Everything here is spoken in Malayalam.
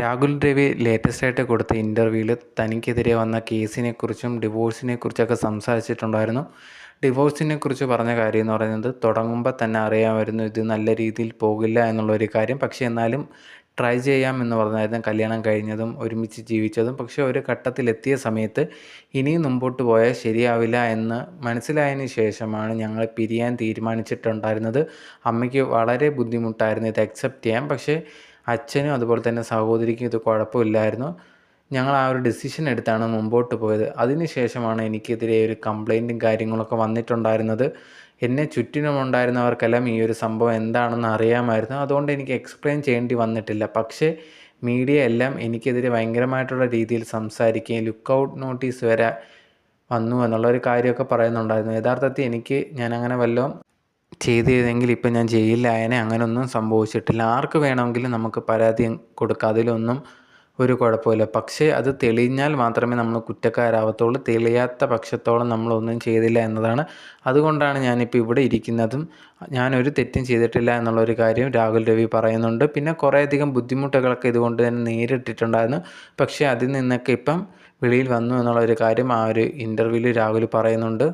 രാഹുൽ ലേറ്റസ്റ്റ് ആയിട്ട് കൊടുത്ത ഇന്റർവ്യൂവിൽ തനിക്കെതിരെ വന്ന കേസിനെക്കുറിച്ചും ഡിവോഴ്സിനെക്കുറിച്ചൊക്കെ സംസാരിച്ചിട്ടുണ്ടായിരുന്നു. ഡിവോഴ്സിനെ കുറിച്ച് പറഞ്ഞ കാര്യം എന്ന് പറയുന്നത് തുടങ്ങുമ്പോൾ തന്നെ അറിയാമായിരുന്നു ഇത് നല്ല രീതിയിൽ പോകില്ല എന്നുള്ളൊരു കാര്യം. പക്ഷേ എന്നാലും ട്രൈ ചെയ്യാം എന്ന് പറഞ്ഞായിരുന്നു. കല്യാണം കഴിഞ്ഞതും ഒരുമിച്ച് ജീവിച്ചതും. പക്ഷേ ഒരു ഘട്ടത്തിലെത്തിയ സമയത്ത് ഇനിയും മുമ്പോട്ട് പോയാൽ ശരിയാവില്ല എന്ന് മനസ്സിലായതിന് ശേഷമാണ് ഞങ്ങൾ പിരിയാൻ തീരുമാനിച്ചിട്ടുണ്ടായിരുന്നത്. അമ്മയ്ക്ക് വളരെ ബുദ്ധിമുട്ടായിരുന്നു ഇത് അക്സെപ്റ്റ് ചെയ്യാൻ. പക്ഷേ അച്ഛനും അതുപോലെ തന്നെ സഹോദരിക്കും ഇത് കുഴപ്പമില്ലായിരുന്നു. ഞങ്ങൾ ആ ഒരു ഡിസിഷൻ എടുത്താണ് മുമ്പോട്ട് പോയത്. അതിനുശേഷമാണ് എനിക്കെതിരെ ഒരു കംപ്ലൈന്റും കാര്യങ്ങളൊക്കെ വന്നിട്ടുണ്ടായിരുന്നത്. എന്നെ ചുറ്റിനുമുണ്ടായിരുന്നവർക്കെല്ലാം ഈ ഒരു സംഭവം എന്താണെന്ന് അറിയാമായിരുന്നു. അതുകൊണ്ട് എനിക്ക് എക്സ്പ്ലെയിൻ ചെയ്യേണ്ടി വന്നിട്ടില്ല. പക്ഷേ മീഡിയ എല്ലാം എനിക്കെതിരെ ഭയങ്കരമായിട്ടുള്ള രീതിയിൽ സംസാരിക്കുകയും ലുക്ക് ഔട്ട് നോട്ടീസ് വരെ വന്നു എന്നുള്ളൊരു കാര്യമൊക്കെ പറയുന്നുണ്ടായിരുന്നു. യഥാർത്ഥത്തിൽ എനിക്ക് ഞാൻ അങ്ങനെ വല്ലതും ചെയ്തിരുന്നെങ്കിൽ ഇപ്പം ഞാൻ ജയിലിലായനെ അങ്ങനെയൊന്നും സംഭവിച്ചിട്ടില്ല. ആർക്ക് വേണമെങ്കിലും നമുക്ക് പരാതി കൊടുക്കാം. അതിലൊന്നും ഒരു കുഴപ്പമില്ല. പക്ഷേ അത് തെളിഞ്ഞാൽ മാത്രമേ നമ്മൾ കുറ്റക്കാരാവത്തുള്ളൂ. തെളിയാത്ത പക്ഷത്തോളം നമ്മളൊന്നും ചെയ്തില്ല എന്നതാണ്. അതുകൊണ്ടാണ് ഞാനിപ്പോൾ ഇവിടെ ഇരിക്കുന്നതും. ഞാനൊരു തെറ്റും ചെയ്തിട്ടില്ല എന്നുള്ളൊരു കാര്യം രാഹുൽ രവി പറയുന്നുണ്ട്. പിന്നെ കുറേയധികം ബുദ്ധിമുട്ടുകളൊക്കെ ഇതുകൊണ്ട് തന്നെ നേരിട്ടിട്ടുണ്ടായിരുന്നു. പക്ഷേ അതിൽ നിന്നൊക്കെ ഇപ്പം വെളിയിൽ വന്നു എന്നുള്ളൊരു കാര്യം ആ ഒരു ഇന്റർവ്യൂവിൽ രാഹുൽ പറയുന്നുണ്ട്.